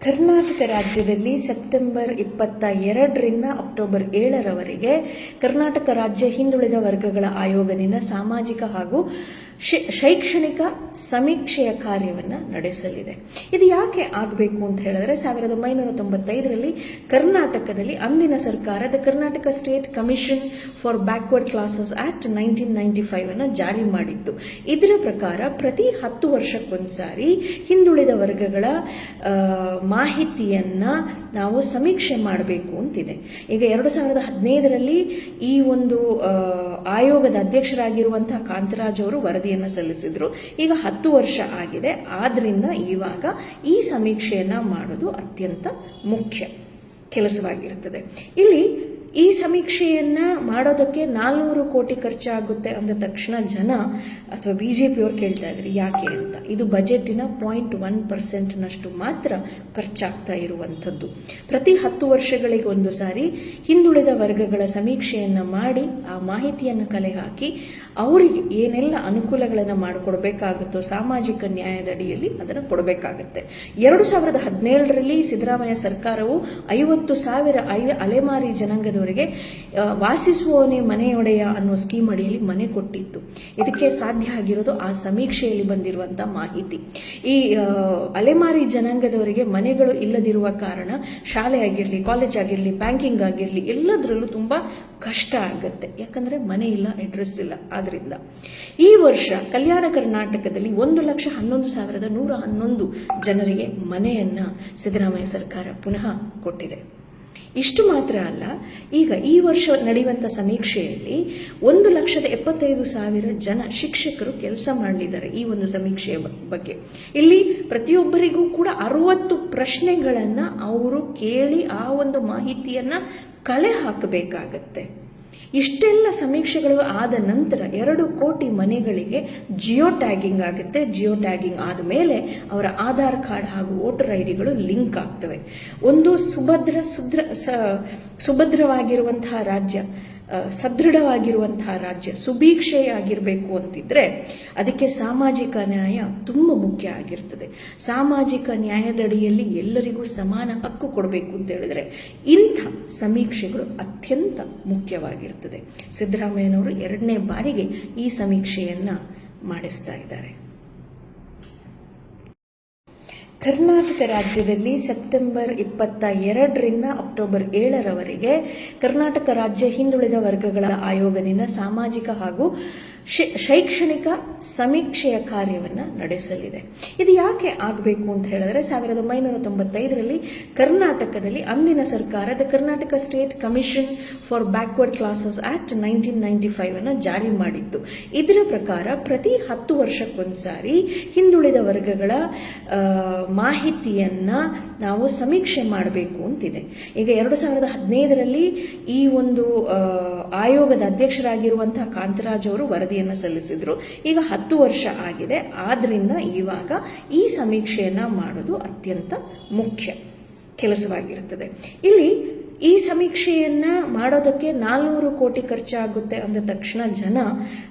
ಕರ್ನಾಟಕ ರಾಜ್ಯದಲ್ಲಿ ಸೆಪ್ಟೆಂಬರ್ ಇಪ್ಪತ್ತ ಎರಡರಿಂದ ಅಕ್ಟೋಬರ್ ಏಳರವರೆಗೆ ಕರ್ನಾಟಕ ರಾಜ್ಯ ಹಿಂದುಳಿದ ವರ್ಗಗಳ ಆಯೋಗದಿಂದ ಸಾಮಾಜಿಕ ಹಾಗೂ ಶೈಕ್ಷಣಿಕ ಸಮೀಕ್ಷೆಯ ಕಾರ್ಯವನ್ನು ನಡೆಸಲಿದೆ. ಇದು ಯಾಕೆ ಆಗಬೇಕು ಅಂತ ಹೇಳಿದ್ರೆ, ಸಾವಿರದ ಒಂಬೈನೂರ ತೊಂಬತ್ತೈದರಲ್ಲಿ ಕರ್ನಾಟಕದಲ್ಲಿ ಅಂದಿನ ಸರ್ಕಾರ, the Karnataka state commission for backward classes act nineteen ninety five ಅನ್ನು ಜಾರಿ ಮಾಡಿತ್ತು. ಇದರ ಪ್ರಕಾರ ಪ್ರತಿ ಹತ್ತು ವರ್ಷಕ್ಕೊಂದ್ಸಾರಿ ಹಿಂದುಳಿದ ವರ್ಗಗಳ ಮಾಹಿತಿಯನ್ನ ನಾವು ಸಮೀಕ್ಷೆ ಮಾಡಬೇಕು ಅಂತಿದೆ. ಈಗ ಎರಡು ಸಾವಿರದ ಹದಿನೈದರಲ್ಲಿ ಈ ಒಂದು ಆಯೋಗದ ಅಧ್ಯಕ್ಷರಾಗಿರುವಂತಹ ಕಾಂತರಾಜ್ ಅವರು ವರದಿಯನ್ನು ಸಲ್ಲಿಸಿದ್ರು. ಈಗ ಹತ್ತು ವರ್ಷ ಆಗಿದೆ. ಆದ್ರಿಂದ ಇವಾಗ ಈ ಸಮೀಕ್ಷೆಯನ್ನ ಮಾಡೋದು ಅತ್ಯಂತ ಮುಖ್ಯ. ಕೆಲಸವಾಗಿರುತ್ತದೆ ಇಲ್ಲಿ ಈ ಸಮೀಕ್ಷೆಯನ್ನ ಮಾಡೋದಕ್ಕೆ ನಾಲ್ನೂರು ಕೋಟಿ ಖರ್ಚಾಗುತ್ತೆ ಅಂದ ತಕ್ಷಣ ಜನ ಅಥವಾ ಬಿಜೆಪಿಯವರು ಕೇಳ್ತಾ ಇದ್ರು, ಯಾಕೆ ಅಂತ. ಇದು ಬಜೆಟಿನ ಪಾಯಿಂಟ್ ಒನ್ ಪರ್ಸೆಂಟ್ನಷ್ಟು ಮಾತ್ರ ಖರ್ಚಾಗ್ತಾ ಇರುವಂಥದ್ದು. ಪ್ರತಿ ಹತ್ತು ವರ್ಷಗಳಿಗೆ ಒಂದು ಸಾರಿ ಹಿಂದುಳಿದ ವರ್ಗಗಳ ಸಮೀಕ್ಷೆಯನ್ನ ಮಾಡಿ ಆ ಮಾಹಿತಿಯನ್ನು ಕಲೆ ಹಾಕಿ ಅವರಿಗೆ ಏನೆಲ್ಲ ಅನುಕೂಲಗಳನ್ನು ಮಾಡಿಕೊಡಬೇಕಾಗುತ್ತೋ ಸಾಮಾಜಿಕ ನ್ಯಾಯದ ಅಡಿಯಲ್ಲಿ ಅದನ್ನು ಕೊಡಬೇಕಾಗತ್ತೆ. ಎರಡು ಸಾವಿರದ ಹದಿನೇಳರಲ್ಲಿ ಸಿದ್ದರಾಮಯ್ಯ ಸರ್ಕಾರವು ಐವತ್ತು ಸಾವಿರ ಐ ಅಲೆಮಾರಿ ಜನಾಂಗದವರಿಗೆ ಆ, ವಾಸಿಸುವವನೇ ಮನೆಯೊಡೆಯ ಅನ್ನೋ ಸ್ಕೀಮ್ ಅಡಿಯಲ್ಲಿ ಮನೆ ಕೊಟ್ಟಿತ್ತು. ಇದಕ್ಕೆ ಸಾಧ್ಯ ಆಗಿರೋದು ಆ ಸಮೀಕ್ಷೆಯಲ್ಲಿ ಬಂದಿರುವಂತಹ ಮಾಹಿತಿ. ಈ ಅಲೆಮಾರಿ ಜನಾಂಗದವರಿಗೆ ಮನೆಗಳು ಇಲ್ಲದಿರುವ ಕಾರಣ ಶಾಲೆ ಆಗಿರಲಿ ಕಾಲೇಜ್ ಆಗಿರಲಿ ಬ್ಯಾಂಕಿಂಗ್ ಆಗಿರಲಿ ಎಲ್ಲದರಲ್ಲೂ ತುಂಬಾ ಕಷ್ಟ ಆಗುತ್ತೆ. ಯಾಕಂದ್ರೆ ಮನೆ ಇಲ್ಲ ಅಡ್ರೆಸ್ ಇಲ್ಲ. ಆದ್ರಿಂದ ಈ ವರ್ಷ ಕಲ್ಯಾಣ ಕರ್ನಾಟಕದಲ್ಲಿ ಒಂದು ಲಕ್ಷ ಹನ್ನೊಂದು ಸಾವಿರದ ನೂರ ಹನ್ನೊಂದು ಜನರಿಗೆ ಮನೆಯನ್ನ ಸಿದ್ದರಾಮಯ್ಯ ಸರ್ಕಾರ ಪುನಃ ಕೊಟ್ಟಿದೆ. ಇಷ್ಟು ಮಾತ್ರ ಅಲ್ಲ. ಈಗ ಈ ವರ್ಷ ನಡೆಯುವಂಥ ಸಮೀಕ್ಷೆಯಲ್ಲಿ ಒಂದು ಲಕ್ಷದ ಎಪ್ಪತ್ತೈದು ಸಾವಿರ ಜನ ಶಿಕ್ಷಕರು ಕೆಲಸ ಮಾಡಲಿದ್ದಾರೆ ಈ ಒಂದು ಸಮೀಕ್ಷೆಯ ಬಗ್ಗೆ. ಇಲ್ಲಿ ಪ್ರತಿಯೊಬ್ಬರಿಗೂ ಕೂಡ ಅರವತ್ತು ಪ್ರಶ್ನೆಗಳನ್ನ ಅವರು ಕೇಳಿ ಆ ಒಂದು ಮಾಹಿತಿಯನ್ನ ಕಲೆ ಹಾಕಬೇಕಾಗತ್ತೆ. ಇಷ್ಟೆಲ್ಲ ಸಮೀಕ್ಷೆಗಳು ಆದ ನಂತರ ಎರಡು ಕೋಟಿ ಮನೆಗಳಿಗೆ ಜಿಯೋ ಟ್ಯಾಗಿಂಗ್ ಆಗುತ್ತೆ. ಜಿಯೋ ಟ್ಯಾಗಿಂಗ್ ಆದ ಮೇಲೆ ಅವರ ಆಧಾರ್ ಕಾರ್ಡ್ ಹಾಗೂ ವೋಟರ್ ಐ ಡಿಗಳು ಲಿಂಕ್ ಆಗ್ತವೆ. ಒಂದು ಸುಭದ್ರ ಸುಭದ್ರವಾಗಿರುವಂತಹ ರಾಜ್ಯ ಸದೃಢವಾಗಿರುವಂತಹ ರಾಜ್ಯ, ಸುಭೀಕ್ಷೆಯಾಗಿರಬೇಕು ಅಂತಿದ್ರೆ ಅದಕ್ಕೆ ಸಾಮಾಜಿಕ ನ್ಯಾಯ ತುಂಬ ಮುಖ್ಯ ಆಗಿರ್ತದೆ. ಸಾಮಾಜಿಕ ನ್ಯಾಯದಡಿಯಲ್ಲಿ ಎಲ್ಲರಿಗೂ ಸಮಾನ ಹಕ್ಕು ಕೊಡಬೇಕು ಅಂತ ಹೇಳಿದ್ರೆ ಇಂಥ ಸಮೀಕ್ಷೆಗಳು ಅತ್ಯಂತ ಮುಖ್ಯವಾಗಿರ್ತದೆ. ಸಿದ್ದರಾಮಯ್ಯನವರು ಎರಡನೇ ಬಾರಿಗೆ ಈ ಸಮೀಕ್ಷೆಯನ್ನ ಮಾಡಿಸ್ತಾ ಇದ್ದಾರೆ. ಕರ್ನಾಟಕ ರಾಜ್ಯದಲ್ಲಿ ಸೆಪ್ಟೆಂಬರ್ ಇಪ್ಪತ್ತ ಎರಡರಿಂದ ಅಕ್ಟೋಬರ್ ಏಳರವರೆಗೆ ಕರ್ನಾಟಕ ರಾಜ್ಯ ಹಿಂದುಳಿದ ವರ್ಗಗಳ ಆಯೋಗದಿಂದ ಸಾಮಾಜಿಕ ಹಾಗೂ ಶೈಕ್ಷಣಿಕ ಸಮೀಕ್ಷೆಯ ಕಾರ್ಯವನ್ನು ನಡೆಸಲಿದೆ. ಇದು ಯಾಕೆ ಆಗಬೇಕು ಅಂತ ಹೇಳಿದ್ರೆ, ಸಾವಿರದ ಒಂಬೈನೂರ ತೊಂಬತ್ತೈದರಲ್ಲಿ ಕರ್ನಾಟಕದಲ್ಲಿ ಅಂದಿನ ಸರ್ಕಾರ, the Karnataka state commission for backward classes act nineteen ninety five ಅನ್ನು ಜಾರಿ ಮಾಡಿತ್ತು. ಇದರ ಪ್ರಕಾರ ಪ್ರತಿ ಹತ್ತು ವರ್ಷಕ್ಕೊಂದ್ಸಾರಿ ಹಿಂದುಳಿದ ವರ್ಗಗಳ ಮಾಹಿತಿಯನ್ನ ನಾವು ಸಮೀಕ್ಷೆ ಮಾಡಬೇಕು ಅಂತಿದೆ. ಈಗ ಎರಡು ಸಾವಿರದ ಹದಿನೈದರಲ್ಲಿ ಈ ಒಂದು ಆಯೋಗದ ಅಧ್ಯಕ್ಷರಾಗಿರುವಂತಹ ಕಾಂತರಾಜ್ ಅವರು ವರದಿಯನ್ನು ಸಲ್ಲಿಸಿದ್ರು. ಈಗ ಹತ್ತು ವರ್ಷ ಆಗಿದೆ. ಆದ್ರಿಂದ ಇವಾಗ ಈ ಸಮೀಕ್ಷೆಯನ್ನ ಮಾಡೋದು ಅತ್ಯಂತ ಮುಖ್ಯ ಕೆಲಸವಾಗಿರುತ್ತದೆ. ಇಲ್ಲಿ ಈ ಸಮೀಕ್ಷೆಯನ್ನ ಮಾಡೋದಕ್ಕೆ ನಾಲ್ನೂರು ಕೋಟಿ ಖರ್ಚಾಗುತ್ತೆ ಅಂದ ತಕ್ಷಣ ಜನ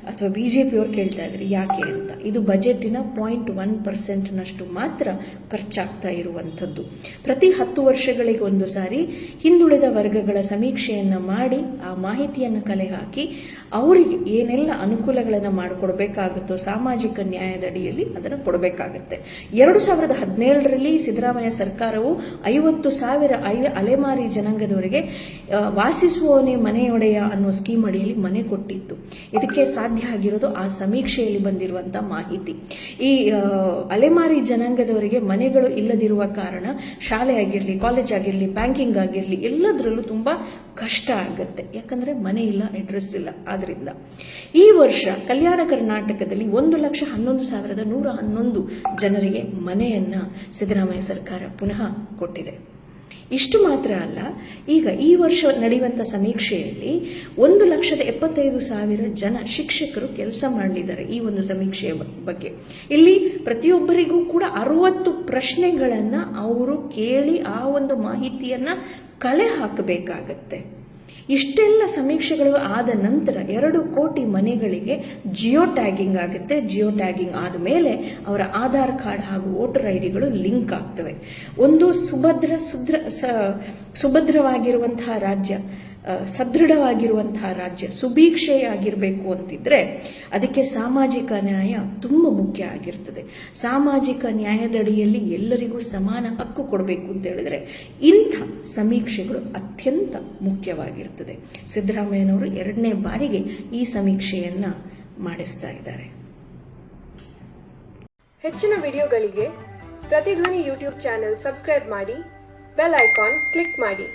ಅಥವಾ ಬಿಜೆಪಿಯವರು ಕೇಳ್ತಾ ಇದ್ರು, ಯಾಕೆ ಅಂತ? ಇದು ಬಜೆಟಿನ ಪಾಯಿಂಟ್ ಒನ್ ಪರ್ಸೆಂಟ್ನಷ್ಟು ಮಾತ್ರ ಖರ್ಚಾಗ್ತಾ ಇರುವಂಥದ್ದು. ಪ್ರತಿ ಹತ್ತು ವರ್ಷಗಳಿಗೆ ಒಂದು ಸಾರಿ ಹಿಂದುಳಿದ ವರ್ಗಗಳ ಸಮೀಕ್ಷೆಯನ್ನ ಮಾಡಿ ಆ ಮಾಹಿತಿಯನ್ನು ಕಲೆ ಹಾಕಿ ಅವರಿಗೆ ಏನೆಲ್ಲ ಅನುಕೂಲಗಳನ್ನು ಮಾಡಿಕೊಡ್ಬೇಕಾಗುತ್ತೋ ಸಾಮಾಜಿಕ ನ್ಯಾಯದಡಿಯಲ್ಲಿ ಅದನ್ನು ಕೊಡಬೇಕಾಗುತ್ತೆ. ಎರಡು ಸಾವಿರದ ಹದಿನೇಳರಲ್ಲಿ ಸಿದ್ದರಾಮಯ್ಯ ಸರ್ಕಾರವು ಐವತ್ತು ಸಾವಿರ ಅಲೆಮಾರಿ ಜನಾಂಗದವರಿಗೆ ಆ, ವಾಸಿಸುವವನೇ ಮನೆಯೊಡೆಯ ಅನ್ನೋ ಸ್ಕೀಮ್ ಅಡಿಯಲ್ಲಿ ಮನೆ ಕೊಟ್ಟಿತ್ತು. ಇದಕ್ಕೆ ಸಾಧ್ಯ ಆಗಿರೋದು ಆ ಸಮೀಕ್ಷೆಯಲ್ಲಿ ಬಂದಿರುವಂತಹ ಮಾಹಿತಿ. ಈ ಅಲೆಮಾರಿ ಜನಾಂಗದವರಿಗೆ ಮನೆಗಳು ಇಲ್ಲದಿರುವ ಕಾರಣ ಶಾಲೆ ಆಗಿರಲಿ ಕಾಲೇಜ್ ಆಗಿರಲಿ ಬ್ಯಾಂಕಿಂಗ್ ಆಗಿರಲಿ ಎಲ್ಲದರಲ್ಲೂ ತುಂಬಾ ಕಷ್ಟ ಆಗುತ್ತೆ. ಯಾಕಂದ್ರೆ ಮನೆ ಇಲ್ಲ ಅಡ್ರೆಸ್ ಇಲ್ಲ. ಆದ್ರಿಂದ ಈ ವರ್ಷ ಕಲ್ಯಾಣ ಕರ್ನಾಟಕದಲ್ಲಿ ಒಂದು ಲಕ್ಷ ಹನ್ನೊಂದು ಸಾವಿರದ ನೂರ ಹನ್ನೊಂದು ಜನರಿಗೆ ಮನೆಯನ್ನ ಸಿದ್ದರಾಮಯ್ಯ ಸರ್ಕಾರ ಪುನಃ ಕೊಟ್ಟಿದೆ. ಇಷ್ಟು ಮಾತ್ರ ಅಲ್ಲ, ಈಗ ಈ ವರ್ಷ ನಡೆಯುವಂಥ ಸಮೀಕ್ಷೆಯಲ್ಲಿ ಒಂದು ಲಕ್ಷದ ಎಪ್ಪತ್ತೈದು ಸಾವಿರ ಜನ ಶಿಕ್ಷಕರು ಕೆಲಸ ಮಾಡಲಿದ್ದಾರೆ ಈ ಒಂದು ಸಮೀಕ್ಷೆಯ ಬಗ್ಗೆ. ಇಲ್ಲಿ ಪ್ರತಿಯೊಬ್ಬರಿಗೂ ಕೂಡ ಅರವತ್ತು ಪ್ರಶ್ನೆಗಳನ್ನು ಅವರು ಕೇಳಿ ಆ ಒಂದು ಮಾಹಿತಿಯನ್ನ ಕಲೆ ಹಾಕಬೇಕಾಗತ್ತೆ. ಇಷ್ಟೆಲ್ಲ ಸಮೀಕ್ಷೆಗಳು ಆದ ನಂತರ ಎರಡು ಕೋಟಿ ಮನೆಗಳಿಗೆ ಜಿಯೋ ಟ್ಯಾಗಿಂಗ್ ಆಗುತ್ತೆ. ಜಿಯೋ ಟ್ಯಾಗಿಂಗ್ ಆದ ಮೇಲೆ ಅವರ ಆಧಾರ್ ಕಾರ್ಡ್ ಹಾಗೂ ವೋಟರ್ ಐ ಡಿಗಳು ಲಿಂಕ್ ಆಗ್ತವೆ. ಒಂದು ಸುಭದ್ರ ಸುಭದ್ರವಾಗಿರುವಂತಹ ರಾಜ್ಯ ಸದೃಢವಾಗಿರುವಂತಹ ರಾಜ್ಯ, ಸುಭೀಕ್ಷೆಯಾಗಿರಬೇಕು ಅಂತಿದ್ರೆ ಅದಕ್ಕೆ ಸಾಮಾಜಿಕ ನ್ಯಾಯ ತುಂಬ ಮುಖ್ಯ ಆಗಿರ್ತದೆ. ಸಾಮಾಜಿಕ ನ್ಯಾಯದಡಿಯಲ್ಲಿ ಎಲ್ಲರಿಗೂ ಸಮಾನ ಹಕ್ಕು ಕೊಡಬೇಕು ಅಂತ ಹೇಳಿದ್ರೆ ಇಂಥ ಸಮೀಕ್ಷೆಗಳು ಅತ್ಯಂತ ಮುಖ್ಯವಾಗಿರ್ತದೆ. ಸಿದ್ದರಾಮಯ್ಯನವರು ಎರಡನೇ ಬಾರಿಗೆ ಈ ಸಮೀಕ್ಷೆಯನ್ನ ಮಾಡಿಸ್ತಾ ಇದ್ದಾರೆ. ಹೆಚ್ಚಿನ ವಿಡಿಯೋಗಳಿಗೆ ಪ್ರತಿಧ್ವನಿ ಯೂಟ್ಯೂಬ್ ಚಾನೆಲ್ ಸಬ್ಸ್ಕ್ರೈಬ್ ಮಾಡಿ, ಬೆಲ್ ಐಕಾನ್ ಕ್ಲಿಕ್ ಮಾಡಿ.